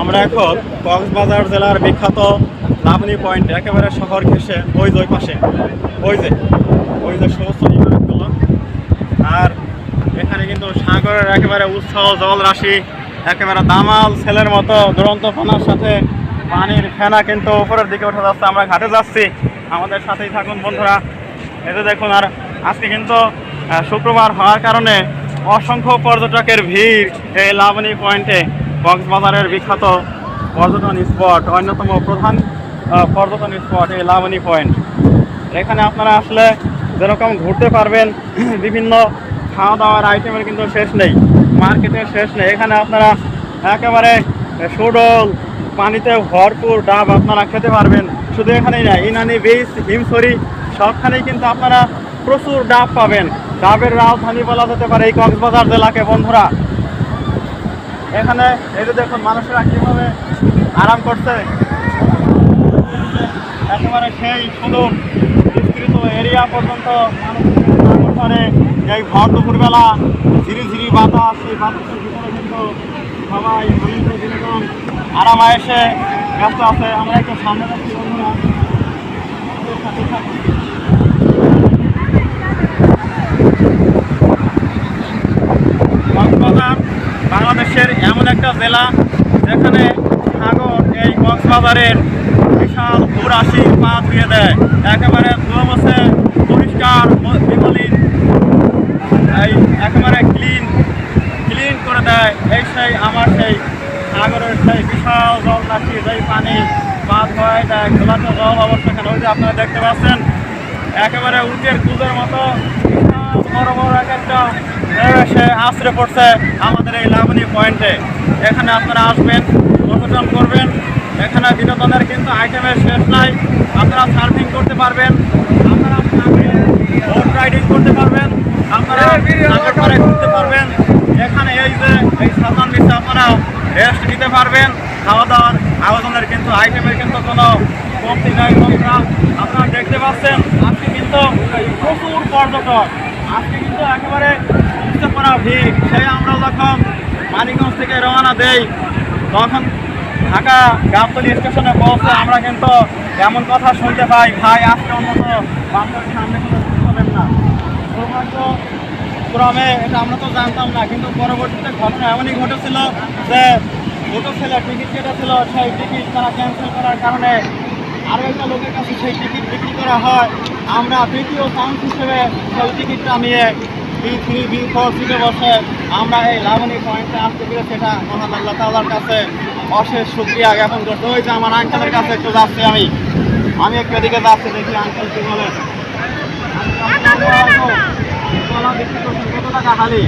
আমরা এখন কক্সবাজার জেলার বিখ্যাত লাবণী পয়েন্ট, একেবারে শহর ঘেসে ওই যে ওই পাশে। ওই যে ওই যে সমস্ত আর এখানে কিন্তু সাগরের একেবারে উৎসাহ জল রাশি একেবারে দামাল ছেলের মতো দুরন্ত ফোনার সাথে পানির ফেনা কিন্তু উপরের দিকে উঠে যাচ্ছে। আমরা ঘাটে যাচ্ছি। আমাদের সাথেই থাকুন বন্ধুরা। এতে দেখুন, আর আজকে কিন্তু শুক্রবার হওয়ার কারণে অসংখ্য পর্যটকের ভিড় এই লাবণী পয়েন্টে। কক্সবাজারের বিখ্যাত পর্যটন স্পট, অন্যতম প্রধান পর্যটন স্পট এই লাবণী পয়েন্ট। এখানে আপনারা আসলে যেরকম ঘুরতে পারবেন, বিভিন্ন খাওয়া দাওয়ার আইটেমের কিন্তু শেষ নেই, মার্কেটের শেষ নেই। এখানে আপনারা একেবারে সুডল, পানিতে ভরপুর ডাব আপনারা খেতে পারবেন। শুধু এখানেই না, ইনানি বিচ হিমসরি সবখানেই কিন্তু আপনারা প্রচুর ডাব পাবেন। ডাবের রাজধানী বলা যেতে পারে এই কক্সবাজার জেলাকে, বন্ধুরা। এখানে এই যে দেখুন, মানুষেরা কীভাবে আরাম করছে। একেবারে সেই সুদূর বিস্তৃত এরিয়া পর্যন্ত মানুষ করে এই ভর দুপুরবেলা, ঝিরি ঝিরি বাতাস, সেই বাতাসের ভিতরে কিন্তু সবাই বিনোদন আরাম এসে ব্যস্ত আছে। আমরা একটু সামনে যাচ্ছি বন্ধুরা থাকুন। কক্সবাজার বাংলাদেশের এমন একটা জেলা যেখানে সাগর এই কক্সবাজারের বিশাল ভূরাশি পা ধুয়ে দেয়। একেবারে ধুয়ে পরিষ্কার বিমলিন এই একেবারে ক্লিন ক্লিন করে দেয়। এই সেই আমার সেই সাগরের সেই বিশাল জল রাশি যেই পানি পা ধোয়াই দেয়। খোলাতে জল এখানে ওই যে আপনারা দেখতে পাচ্ছেন। একেবারে উটের কুদের মতো বড় বড় এক একটা এসে আশ্রে পড়ছে আমাদের এই লাবণী পয়েন্টে এখানে আপনারা আসবেন পর্যটন করবেন এখানে বিনোদনের কিন্তু আইটেমের শেষ নাই আপনারা সার্ফিং করতে পারবেন আপনারা বোট রাইডিং করতে পারবেন আপনারা সাগর পাড়ে ঘুরতে পারবেন এখানে এই যে এই সাতান বিচে আপনারা রেস্ট নিতে পারবেন খাওয়া দাওয়ার আয়োজনের কিন্তু আইটেমের কিন্তু কোনো কমতি নাই আপনারা দেখতে পাচ্ছেন, আজকে কিন্তু প্রচুর পর্যটক। আজকে কিন্তু একেবারে পারা ভিড়। সেই আমরা যখন মানিকগঞ্জ থেকে রওনা দেই, তখন ঢাকা গাবতলি স্টেশনে পৌঁছে আমরা কিন্তু এমন কথা শুনতে পাই, ভাই, আজকে অন্তত বান্ধবের সামনে কোনো হবেন না। সৌভাগ্য ক্রমে এটা আমরা তো জানতাম না, কিন্তু পরবর্তীতে ঘটনা এমনই ঘটেছিল যে দুটো ছেলে টিকিট কেটেছিল, সেই টিকিট তারা ক্যান্সেল করার কারণে আরও একটা লোকের কাছে সেই টিকিট বিক্রি করা হয়। আমরা দ্বিতীয় চান্স হিসেবে টিকিটটা নিয়ে বি থ্রি বি ফোর সিটে বসে আমরা এই লাবণী পয়েন্টে আসতে পেরে সেটা মহান আল্লাহ তাল্লার কাছে অশেষ শুক্রিয়া জ্ঞাপন করতে হয়েছে আমার আঙ্কেলের কাছে একটু যাচ্ছি আমি। আমি একটু এদিকে যাচ্ছি, দেখি আঙ্কেল কি বলে। কলা বিক্রি করছেন। কত টাকা হালি?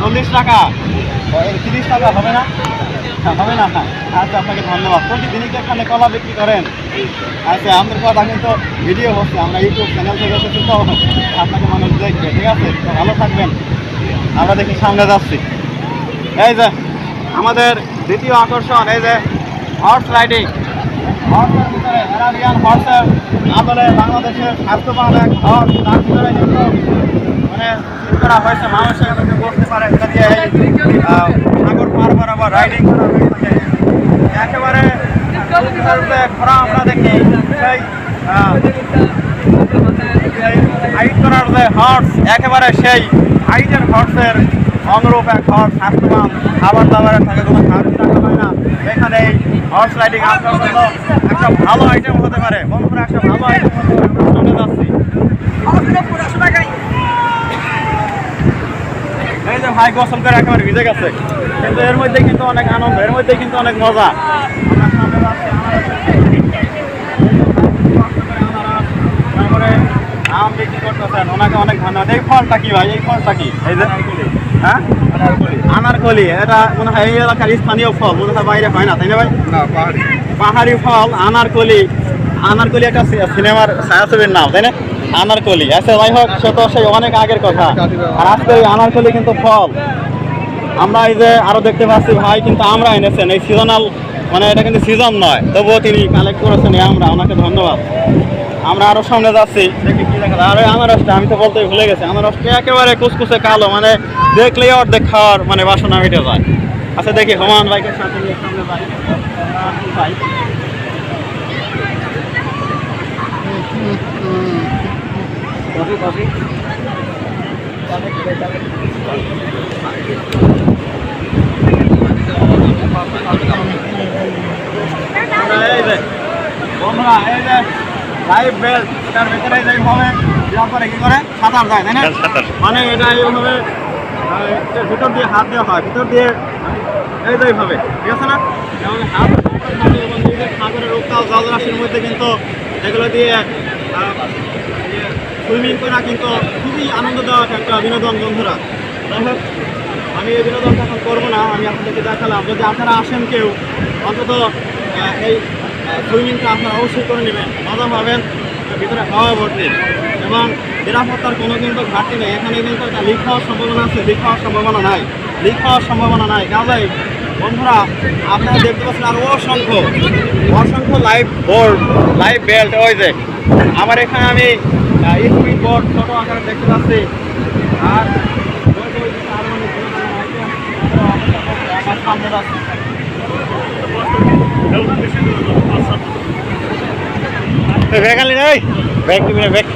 চল্লিশ টাকা। তিরিশ টাকা হবে না? হবে না আচ্ছা আপনাকে ধন্যবাদ। প্রতিদিনই কি এখানে কলা বিক্রি করেন? আচ্ছা আমাদের কথা কিন্তু ভিডিও হচ্ছে আমরা ইউটিউব চ্যানেল থেকে এসেছি তো। আপনাকে মানুষ দেখবে ঠিক আছে? তো ভালো থাকবেন। আমরা দেখি সামনে যাচ্ছি। এই যে আমাদের দ্বিতীয় আকর্ষণ এই যে হর্স রাইডিং হর্সের ভিতরে হর্সের আদলে বাংলাদেশের স্বাস্থ্যবান এক হর্স তার ভিতরে কিন্তু মানে করা হয়েছে, মানুষ এখানে যে বসতে পারে, এটা দিয়ে সাগর পার বরাবর রাইডিং করা হয়ে থাকে একেবারে খরা আমরা দেখি, সেই হাইট করার যে হর্স একেবারে সেই হাইটের হর্সের অনুরূপ এক হর্স স্বাস্থ্যবান, খাবার দাবারের থাকে কোনো খাবার রাখা হয় না। এখানে এই হর্স রাইডিং আপনার জন্য একটা ভালো আইটেম হতে পারে। বন্ধুরা একটা ভালো আইটেম হতে পারে। আমরা সামনে যাচ্ছি। এই যে ভাই গোসল করে একেবারে ভিজে গেছে। কিন্তু এর মধ্যে কিন্তু অনেক আনন্দ এর মধ্যে কিন্তু অনেক মজা। আমরা সামনে যাচ্ছি, তারপরে আম বিক্রি করতেছেন। ওনাকে অনেক ধন্যবাদ। এই ফলটা কি ভাই? এই ফলটা কি? এই যে হ্যাঁ? আনারকলি এটা মনে হয় এই এলাকার স্থানীয় ফল মনে হয় বাইরে হয় না তাই না ভাই? পাহাড়ি। ফল আনারকলি। আনারকলি একটা সিনেমার ছায়াছবির নাম তাই না? আনারকলি। আচ্ছা যাই হোক সে তো সেই অনেক আগের কথা। আর আজকে আনারকলি কিন্তু ফল। আমরা এই যে আরও দেখতে পাচ্ছি ভাই কিন্তু আমরা এনেছেন। এই সিজনাল মানে এটা কিন্তু সিজন নয়। তবুও তিনি কালেক্ট করেছেন আমরা। ওনাকে ধন্যবাদ। আমরা আরও সামনে যাচ্ছি। আরে আনারসটা আমি তো বলতে ভুলে গেছি। আমার আনারসটা একেবারে কুচকুচে কালো মানে দেখলেই অর্ধেক খাওয়ার মানে বাসনা মিটে যায়। আচ্ছা দেখি হুমান ভাইকে সাথে নিয়ে সামনে যাই। ভাই কফি কফি আমরা এই যে বন্ধুরা এই যে লাইভ বেল্ট এটার ভিতরে যেইভাবে ইয়া করে কি করে? সাঁতার যায় তাই না? মানে এটা এইভাবে ভিতর দিয়ে হাত দেওয়া হয় ভিতর দিয়ে এই যে এইভাবে ঠিক আছে না? যেমন হাত এবং যে সাগরের উত্তাল জলরাশির মধ্যে কিন্তু এগুলো দিয়ে সুইমিং করা কিন্তু খুবই আনন্দদায়ক একটা বিনোদন বন্ধুরা। যাই হোক আমি এই বিনোদনটা এখন করব না আমি আপনাদেরকে দেখালাম। যদি আপনারা আসেন কেউ অন্তত এই সুইমিংটা আপনারা অবশ্যই করে নেবেন। মজা পাবেন, ভিতরে হাওয়া ভর্তি। এবং নিরাপত্তার কোনো কিন্তু ঘাটতি নেই। এখানে কিন্তু একটা লিক হওয়ার সম্ভাবনা আছে, লিক হওয়ার সম্ভাবনা নাই। লিক হওয়ার সম্ভাবনা নাই। কাজেই বন্ধুরা, আপনারা দেখতে পাচ্ছেন আর অসংখ্য অসংখ্য লাইভ বোর্ড লাইভ বেল্ট ওই যে। আমার এখানে আমি ইকুইপ বোর্ড ছোট আকারে দেখতে পাচ্ছি। আর সামনে। ব্যাগ আনলি না ব্যাগ দিবি না, ব্যাগ।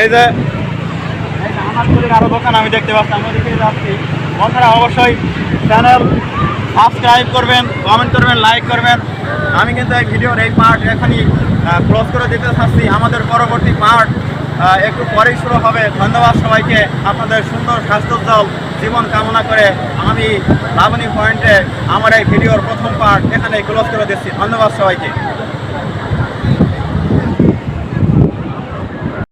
এই যে আরও দোকান আমি দেখতে পাচ্ছি আমি ওদিকে যাচ্ছি বন্ধুরা অবশ্যই চ্যানেল সাবস্ক্রাইব করবেন কমেন্ট করবেন লাইক করবেন। আমি কিন্তু এই ভিডিওর এই পার্ট এখানেই ক্লোজ করে দিতে চাচ্ছি। আমাদের পরবর্তী পার্ট একটু পরেই শুরু হবে। ধন্যবাদ সবাইকে। আপনাদের সুন্দর স্বাস্থ্যোজ্জ্বল জীবন কামনা করে আমি লাবণী পয়েন্টে আমার এই ভিডিওর প্রথম পার্ট এখানে ক্লোজ করে দিচ্ছি। ধন্যবাদ সবাইকে।